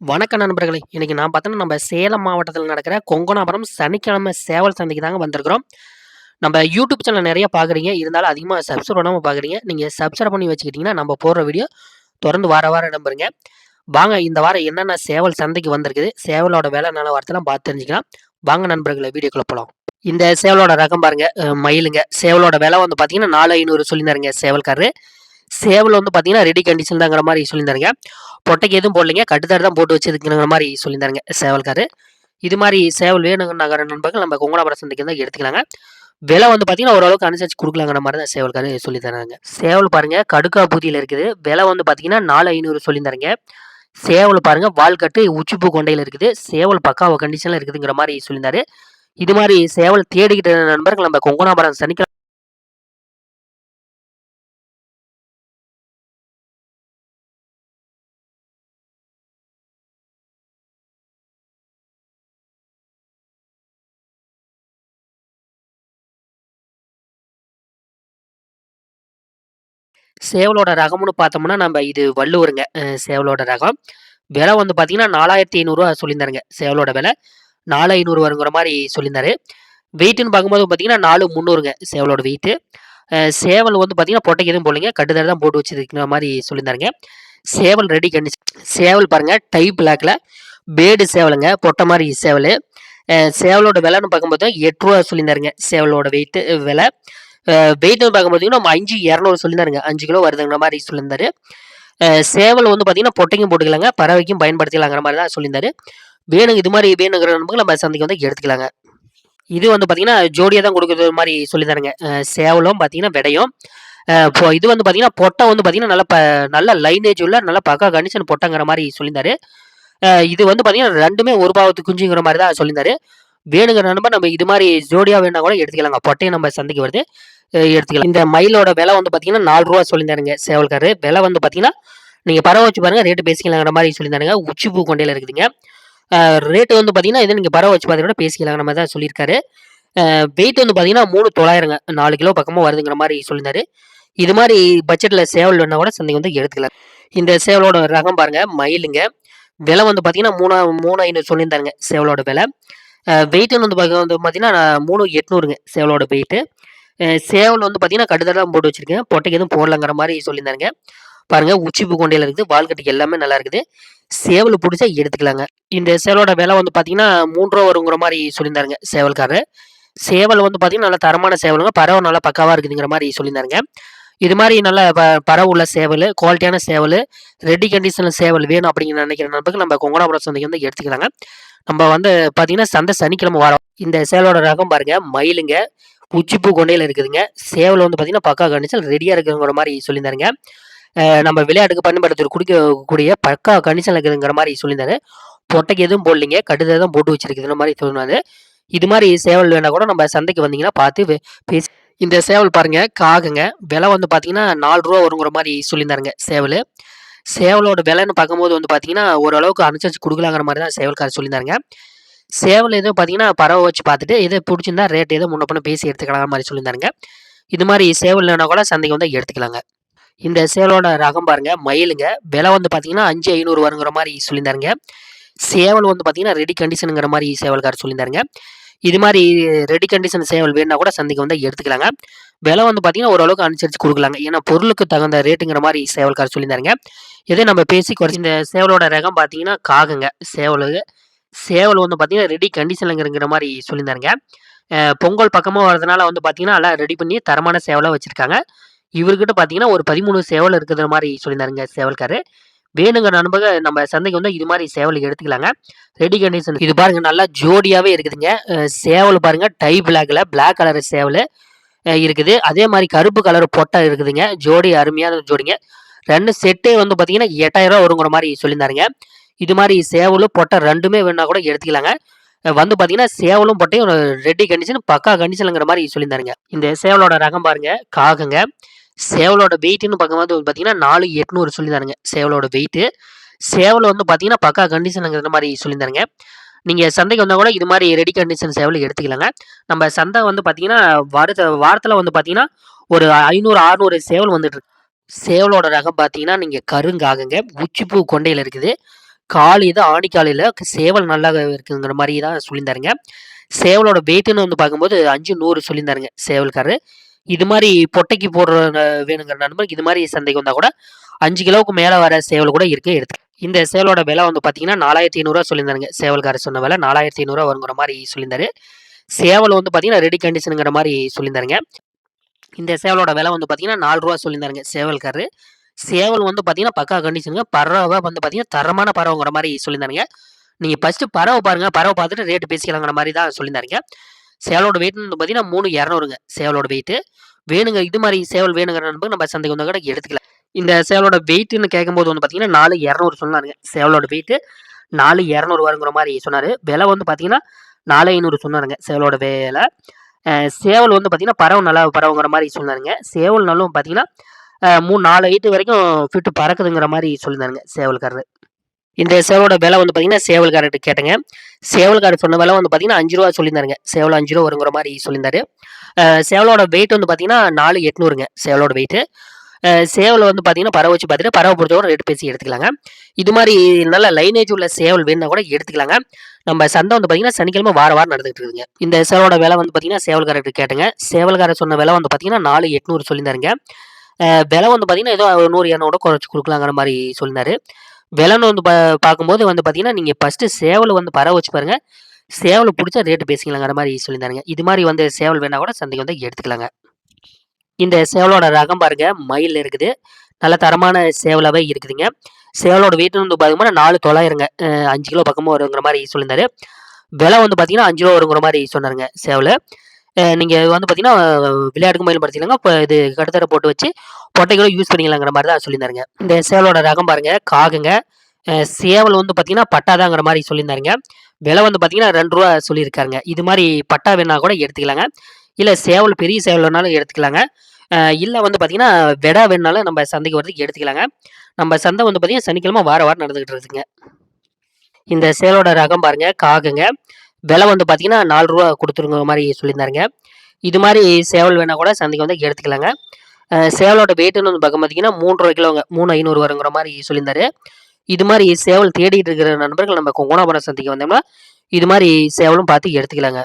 வணக்கம் நண்பர்களே! இன்னைக்கு நான் பார்த்தோன்னா, நம்ம சேலம் மாவட்டத்தில் நடக்கிற கொங்கணாபுரம் சனிக்கிழமை சேவல் சந்தைக்கு தாங்க வந்திருக்கிறோம். நம்ம யூடியூப் சேனல் நிறைய பார்க்குறீங்க. இருந்தாலும் அதிகமாக சப்ஸ்கிரைப் பண்ணாமல் பார்க்குறீங்க. நீங்கள் சப்ஸ்கிரைப் பண்ணி வச்சுக்கிட்டிங்கன்னா நம்ம போடுற வீடியோ தொடர்ந்து வார வாரம் இடம்பெறுங்க. வாங்க இந்த வாரம் என்னென்ன சேவல் சந்தைக்கு வந்திருக்குது, சேவலோட வெலை நல்ல வார்த்தைலாம் பார்த்து தெரிஞ்சுக்கலாம். வாங்க நண்பர்களை வீடியோக்குள்ள போகலாம் இந்த சேவலோட ரகம் பாருங்க, மயிலுங்க. சேவலோட விலை வந்து பார்த்தீங்கன்னா, 4500 சொல்லியிருந்தாருங்க சேவல்காரரு. சேவல் வந்து பார்த்தீங்கன்னா, ரெடி கண்டிஷன் தாங்கிற மாதிரி சொல்லியிருந்தாருங்க. பொட்டைக்கு எதுவும் போடலைங்க. கட்டுத்தாடு தான் போட்டு வச்சிருக்குங்கிற மாதிரி சொல்லியிருந்தாருங்க சேவல்காரு இது மாதிரி சேவல் வேணுங்கிற நண்பர்கள் நம்ம கொங்கணாபுரம் சந்தைக்கு தான் எடுத்துக்கலாங்க. விலை வந்து பார்த்தீங்கன்னா, ஓரளவுக்கு அனுசரிச்சு கொடுக்கலாங்கிற மாதிரி தான் சேவல்காரு சொல்லி தராங்க. சேவல் பாருங்க பகுதியில் இருக்குது. விலை வந்து பார்த்தீங்கன்னா, 4500 சொல்லியிருந்தாருங்க. சேவல் பாருங்க வால்கட்டு உச்சிப்பு உச்சிப்பூ இருக்குது. சேவல் பக்காவை கண்டிஷனில் இருக்குதுங்கிற மாதிரி சொல்லியிருந்தாரு. இது மாதிரி சேவல் தேடிக்கிட்ட நண்பர்கள் நம்ம கொங்கனாபுரம் சனிக்கிழமை சேவலோட ரகம்னு பார்த்தோம்னா, நம்ம இது வள்ளுவருங்க. சேவலோட ரகம். விலை வந்து பார்த்தீங்கன்னா, நாலாயிரத்தி ஐநூறுரூவா சொல்லியிருந்தாருங்க. சேவலோட விலை. 4500 வருங்கிற மாதிரி சொல்லியிருந்தாரு. வெயிட்டுன்னு பார்க்கும்போது பார்த்தீங்கன்னா, 4300ங்க சேவலோட வெயிட்டு. சேவல் வந்து பார்த்தீங்கன்னா, பொட்டைக்கு எதுவும் போடலைங்க. கட்டுதல் தான் போட்டு வச்சிருக்கிற மாதிரி சொல்லியிருந்தாருங்க. சேவல் ரெடி கண்டிச்சு சேவல் பாருங்க டை பிளாக்ல பேடு சேவலுங்க. பொட்டை மாதிரி சேவல் சேவலோட விலைன்னு பார்க்கும்போது எட்டு ரூபா சொல்லியிருந்தாருங்க. சேவலோட வெயிட்டு விலை. வெயிட் வந்து பார்க்கும்போது பார்த்தீங்கன்னா, 5200 சொல்லியிருந்தாருங்க. அஞ்சு கிலோ வருதுங்கிற மாதிரி சொல்லியிருந்தாரு. சேவல் வந்து பார்த்தீங்கன்னா, பொட்டைக்கும் போட்டுக்கலாங்க. பறவைக்கும் பயன்படுத்திக்கலாங்கிற மாதிரி தான் சொல்லியிருந்தாரு. வேணுங்க இது மாதிரி வேணுங்கிற நண்பர்கள் நம்ம சந்தைக்கு வந்து எடுத்துக்கலாங்க. இது வந்து பார்த்தீங்கன்னா, ஜோடியாக தான் கொடுக்குறது மாதிரி சொல்லியிருந்தாருங்க. சேவலும் பார்த்தீங்கன்னா, விடையும். இப்போ இது வந்து பார்த்தீங்கன்னா, பொட்டை வந்து பார்த்தீங்கன்னா, நல்ல ப நல்ல லைனேஜ் உள்ள நல்ல பக்கா கண்டிஷன் பொட்டைங்கிற மாதிரி சொல்லியிருந்தாரு. இது வந்து பார்த்தீங்கன்னா, ரெண்டுமே ஒரு பாவத்து குஞ்சுங்கிற மாதிரி தான் சொல்லியிருந்தாரு. வேணுங்கிற நண்பர் நம்ம இது மாதிரி ஜோடியாக வேணா கூட எடுத்துக்கலாங்க. பொட்டையும் நம்ம சந்தைக்கு வருது. எடுத்துக்கலாம். இந்த மயிலோட விலை வந்து பார்த்தீங்கன்னா, நாலு ரூபா சொல்லியிருந்தாருங்க சேவல்காரரு. விலை வந்து பார்த்தீங்கன்னா, நீங்கள் பறவை வச்சு பாருங்க ரேட்டு பேசிக்கலாங்கிற மாதிரி சொல்லியிருந்தாருங்க. பூ கொண்டே இருக்குதுங்க. ரேட்டு வந்து பார்த்தீங்கன்னா, இதை நீங்கள் பறவை வச்சு பார்த்து கூட பேசிக்கலாங்கிற மாதிரி தான் சொல்லியிருக்காரு. வெயிட் வந்து பார்த்தீங்கன்னா, 3 900ங்க. 4 கிலோ பக்கமாக வருதுங்கிற மாதிரி சொல்லியிருந்தாரு. இது மாதிரி பட்ஜெட்டில் சேவல் வேணுனா கூட சந்தைக்கு வந்து எடுத்துக்கலாம். இந்த சேவலோட ரகம் பாருங்க மயிலுங்க. விலை வந்து பார்த்தீங்கன்னா, மூணா 3500 சொல்லியிருந்தாருங்க சேவலோட விலை. வெயிட்டுன்னு வந்து பார்க்க வந்து பார்த்தீங்கன்னா, 3800ங்க சேவலோட வெயிட்டு. சேவல் வந்து பார்த்தீங்கன்னா, கட்டுத்தாடு போட்டு வச்சிருக்கேன். பொட்டைக்கு எதுவும் போடலங்கிற மாதிரி சொல்லியிருந்தாருங்க. பாருங்க உச்சிப்பு கொண்டையில் இருக்குது. வால் எல்லாமே நல்லா இருக்குது. சேவல் பிடிச்சா எடுத்துக்கலாங்க. இந்த சேவலோட விலை வந்து பார்த்தீங்கன்னா, ரூ. 3 வருங்கிற மாதிரி சொல்லியிருந்தாருங்க சேவல்காரர் சேவல் வந்து பார்த்தீங்கன்னா, நல்லா தரமான சேவலுங்க. பறவை நல்லா பக்காவாக இருக்குதுங்கிற மாதிரி சொல்லியிருந்தாருங்க. இது மாதிரி நல்ல ப பறவை உள்ள சேவல் குவாலிட்டியான சேவல் ரெடி கண்டிஷனில் சேவல் வேணும் அப்படிங்கிற நினைக்கிற நண்பர்கள் நம்ம கொங்கடாபுரம் சந்தைக்கு வந்து எடுத்துக்கலாங்க. நம்ம வந்து பார்த்தீங்கன்னா, சந்தை சனிக்கிழமை வாரம். இந்த சேவலோட ரகம் பாருங்க மயிலுங்க. உச்சிப்பூ கொண்டையில் இருக்குதுங்க. சேவல் வந்து பார்த்தீங்கன்னா, பக்கா கண்டிஷன் ரெடியாக இருக்குங்கிற மாதிரி சொல்லியிருந்தாருங்க. நம்ம விளையாட்டுக்கு பயன்படுத்தி குடிக்கக்கூடிய பக்கா கண்டிஷன்ல இருக்குதுங்கிற மாதிரி சொல்லியிருந்தாரு. பொட்டைக்கு எதுவும் போடலிங்க கட்டுதல் தான் போட்டு வச்சிருக்குதுங்கிற மாதிரி சொன்னாரு. இது மாதிரி சேவல் வேணா கூட நம்ம சந்தைக்கு வந்தீங்கன்னா, பார்த்து பேசி இந்த சேவல் பாருங்க காகுங்க விலை வந்து பார்த்தீங்கன்னா, நாலு ரூபா வருங்கிற மாதிரி சொல்லியிருந்தாருங்க சேவல் சேவலோட விலைன்னு பார்க்கும்போது வந்து பார்த்தீங்கன்னா, ஓரளவுக்கு அனுசரிச்சு கொடுக்கலாங்கிற மாதிரி தான் சேவல்காரர் சொல்லியிருந்தாருங்க. சேவல் ஏதோ பார்த்தீங்கன்னா, பறவை வச்சு பார்த்துட்டு எது பிடிச்சிருந்தா ரேட் ஏதோ முன்ன பேசி எடுத்துக்கலாம் மாதிரி சொல்லியிருந்தாருங்க. இது மாதிரி சேவல் வேணா கூட சந்தைக்கு வந்து எடுத்துக்கலாங்க. இந்த சேவலோட ரகம் பாருங்க மயிலுங்க. விலை வந்து பார்த்தீங்கன்னா, 5500 வருங்கிற மாதிரி சொல்லியிருந்தாருங்க. சேவல் வந்து பார்த்தீங்கன்னா, ரெடி கண்டிஷனுங்கிற மாதிரி சேவல்கார் சொல்லியிருந்தாருங்க. இது மாதிரி ரெடி கண்டிஷன் சேவல் வேணும்னா கூட சந்தைக்கு வந்து எடுத்துக்கலாங்க. விலை வந்து பார்த்தீங்கன்னா, ஓரளவுக்கு அனுசரித்து கொடுக்கலாங்க ஏன்னா பொருளுக்கு தகுந்த ரேட்டுங்கிற மாதிரி சேவல்கார் சொல்லியிருந்தாருங்க. இதே நம்ம பேசி குறைச்சி இந்த சேவலோட ரகம் பார்த்தீங்கன்னா, காகங்க சேவலுக்கு சேவல் வந்து பார்த்தீங்கன்னா, ரெடி கண்டிஷன்லங்கிற மாதிரி சொல்லியிருந்தாருங்க. பொங்கல் பக்கமாக வரதுனால வந்து பார்த்தீங்கன்னா, எல்லாம் ரெடி பண்ணி தரமான சேவலாக வச்சுருக்காங்க இவர்கிட்ட பார்த்தீங்கன்னா, ஒரு 13 சேவல் இருக்கிற மாதிரி சொல்லியிருந்தாருங்க சேவல்காரு வேணுங்கிற நண்பர்கள் நம்ம சந்தைக்கு வந்து இது மாதிரி சேவல் எடுத்துக்கலாங்க. ரெடி கண்டிஷன் இது பாருங்க நல்லா ஜோடியாகவே இருக்குதுங்க. சேவல் பாருங்க டை பிளாக்ல பிளாக் கலர் சேவல் இருக்குது. அதே மாதிரி கருப்பு கலர் பொட்டை இருக்குதுங்க. ஜோடி அருமையான ஜோடிங்க. ரெண்டு செட்டே வந்து பார்த்தீங்கன்னா, எட்டாயிரம் ரூபா வருங்கிற மாதிரி சொல்லியிருந்தாருங்க. இது மாதிரி சேவலும், பொட்டை 2மே வேணுனா கூட எடுத்துக்கலாங்க. வந்து பார்த்தீங்கன்னா, சேவலும் பொட்டையும் ரெடி கண்டிஷன் பக்கா கண்டிஷனுங்கிற மாதிரி சொல்லியிருந்தாருங்க. இந்த சேவலோட ரகம் பாருங்க காகங்க. சேவலோட வெயிட்டுன்னு பார்க்கும்போது பார்த்தீங்கன்னா, 4800 சொல்லியிருந்தாருங்க சேவலோட வெயிட்டு. சேவல் வந்து பார்த்தீங்கன்னா, பக்கா கண்டிஷனுங்கிற மாதிரி சொல்லியிருந்தாருங்க. நீங்கள் சந்தைக்கு வந்தால் கூட இது மாதிரி ரெடி கண்டிஷன் சேவல் எடுத்துக்கலாங்க. நம்ம சந்தை வந்து பார்த்தீங்கன்னா, வருத வாரத்தில் வந்து பார்த்தீங்கன்னா, ஒரு 500, 600 சேவல் வந்துட்டு சேவலோட ரகம் பார்த்தீங்கன்னா, நீங்கள் கருங்காகங்க. உச்சிப்பூ கொண்டையில் இருக்குது. கால் இது ஆணிக்காலையில சேவல் நல்லா இருக்குங்கிற மாதிரி தான் சொல்லியிருந்தாருங்க. சேவலோட வெயிட்டுன்னு வந்து பார்க்கும்போது 5 100 சொல்லியிருந்தாருங்க சேவல்காரரு. இது மாதிரி பொட்டைக்கு போடுற வேணுங்கிற நண்பர் இது மாதிரி சந்தைக்கு வந்தால் கூட அஞ்சு கிலோவுக்கு மேலே வர சேவல் கூட இருக்கு எடுத்து இந்த சேவலோட விலை வந்து பார்த்தீங்கன்னா, நாலாயிரத்தி ஐநூறுரூவா சொல்லியிருந்தாருங்க. சேவல்காரர் சொன்ன விலை நாலாயிரத்தி ஐநூறுரூவா வருங்கிற மாதிரி சொல்லியிருந்தாரு. சேவல் வந்து பார்த்தீங்கன்னா, ரெடி கண்டிஷனுங்கிற மாதிரி சொல்லியிருந்தாருங்க. இந்த சேவலோட விலை வந்து பார்த்தீங்கன்னா, நாலு ரூபா சொல்லியிருந்தாருங்க சேவல்காரரு. சேவல் வந்து பார்த்தீங்கன்னா, பக்கா கண்டிஷனுங்க. பறவை வந்து பார்த்தீங்கன்னா, தரமான பறவைங்கிற மாதிரி சொல்லியிருந்தாருங்க. நீங்கள் ஃபர்ஸ்ட்டு பறவை பாருங்கள் பறவை பார்த்துட்டு ரேட்டு பேசிக்கலாங்கிற மாதிரி தான் சொல்லியிருந்தாருங்க. சேவலோட வெயிட்னு வந்து பார்த்தீங்கன்னா, 3200ங்க சேவலோட வெயிட்டு. வேணுங்க இது மாதிரி சேவல் வேணுங்கிற நண்பர் நம்ம சந்தைக்கு வந்த கூட எடுத்துக்கலாம். இந்த சேவலோட வெயிட்டுன்னு கேட்கும்போது வந்து பார்த்தீங்கன்னா, 4200 சொன்னாருங்க. சேவலோட வெயிட்டு 4200 வருங்கிற மாதிரி சொன்னார் விலை வந்து பார்த்தீங்கன்னா, 4500 சொன்னாருங்க சேவலோட வேலை சேவல் வந்து பார்த்தீங்கன்னா, பறவை நல்லா பறவைங்கிற மாதிரி சொன்னாருங்க. சேவல் நாலும் பார்த்தீங்கன்னா, அ 3 4 வரைக்கும் ஃபிட்டு பறக்குதுங்கிற மாதிரி சொல்லியிருந்தாருங்க சேவல்காரர் இந்த சேவலோட விலை வந்து பார்த்தீங்கன்னா, சேவல்காரர்ட்ட கேட்டேங்க. சேவல்காரர் சொன்ன விலை வந்து பார்த்தீங்கன்னா, அஞ்சு ரூபா சொல்லியிருந்தாருங்க. சேவல் அஞ்சு ரூபா வருங்கிற மாதிரி சொல்லியிருந்தாரு. சேவலோட வெயிட் வந்து பார்த்தீங்கன்னா, 4800ங்க சேவலோட வெயிட்டு. சேவல் வந்து பார்த்தீங்கன்னா, பறவை வச்சு பார்த்துட்டு பறவை பொறுத்தவரை ரேட் பேசி எடுத்துக்கலாங்க. இது மாதிரி நல்ல லைனேஜ் உள்ள சேவல் வேணுனா கூட எடுத்துக்கலாங்க. நம்ம சந்தை வந்து பார்த்தீங்கன்னா, சனிக்கிழமை வாரம் வாரம் நடந்துகிட்டு இருக்குதுங்க. இந்த சேவலோட விலை வந்து பார்த்தீங்கன்னா, சேவல்காரர்கிட்ட கேட்டுங்க சேவல்காரர் சொன்ன விலை வந்து பார்த்தீங்கன்னா, 4800 சொல்லியிருந்தாருங்க. விலை வந்து பார்த்தீங்கன்னா, ஏதோ 100, 200 கூட குறைச்சு குடுக்கலாங்கிற மாரி விலைன்னு வந்து பா பார்க்கும்போது வந்து பார்த்தீங்கன்னா, நீங்கள் ஃபஸ்ட்டு சேவல் வந்து பறவை வச்சு பாருங்கள் சேவல் பிடிச்சா ரேட்டு பேசிக்கலாங்கிற மாதிரி சொல்லியிருந்தாருங்க. இது மாதிரி வந்து சேவல் வேணால் கூட சந்தைக்கு வந்து எடுத்துக்கலாங்க. இந்த சேவலோட ரகம் பாருங்க, மயில் இருக்குது. நல்ல தரமான சேவலாகவே இருக்குதுங்க. சேவலோட வெயிட்ன்னு வந்து பார்த்தீங்கன்னா, நாலு தொள்ளாயிரங்க அஞ்சு கிலோ பக்கமும் வருங்கிற மாதிரி சொல்லியிருந்தாரு. விலை வந்து பார்த்தீங்கன்னா, அஞ்சு ரூபா வருங்கிற மாதிரி சொன்னாருங்க சேவலை நீங்கள் வந்து பார்த்தீங்கன்னா, விளையாட்டுக்கும் பயன்படுத்திக்கலாங்க. இப்போ இது கட்டுத்தர போட்டு வச்சு பொட்டைகளும் யூஸ் பண்ணிக்கலாங்கிற மாதிரி தான் சொல்லியிருந்தாருங்க. இந்த சேவலோட ரகம் பாருங்க, காகுங்க. சேவல் வந்து பார்த்தீங்கன்னா, பட்டாதாங்கிற மாதிரி சொல்லியிருந்தாருங்க. விலை வந்து பார்த்தீங்கன்னா, ரெண்டு ரூபா சொல்லியிருக்காருங்க. இது மாதிரி பட்டா வேணா கூட எடுத்துக்கலாங்க. இல்லை சேவல் பெரிய சேவல் வேணாலும் எடுத்துக்கலாங்க. இல்லை வந்து பார்த்தீங்கன்னா, வெடா வேணாலும் நம்ம சந்தைக்கு வரதுக்கு எடுத்துக்கலாங்க. நம்ம சந்தை வந்து பார்த்தீங்கன்னா, சனிக்கிழமை வாரம் வாரம் நடந்துகிட்டு இருக்குதுங்க. இந்த சேலோட ரகம் பாருங்க, காகுங்க. விலை வந்து பார்த்தீங்கன்னா, நாலு ரூபா கொடுத்துருங்க மாதிரி சொல்லியிருந்தாருங்க. இது மாதிரி சேவல் வேணால் கூட சந்தைக்கு வந்து எடுத்துக்கலாங்க. சேவலோட வெயிட்டுன்னு வந்து பார்க்க பார்த்தீங்கன்னா, மூன்று கிலோங்க மூணு ஐநூறு வருங்கிற மாதிரி சொல்லியிருந்தாரு. இது மாதிரி சேவல் தேடிட்டு இருக்கிற நண்பர்கள் நம்ம கொங்கணாபுரம் சந்தைக்கு வந்தோம்னா, இது மாதிரி சேவலும் பார்த்து எடுத்துக்கலாங்க.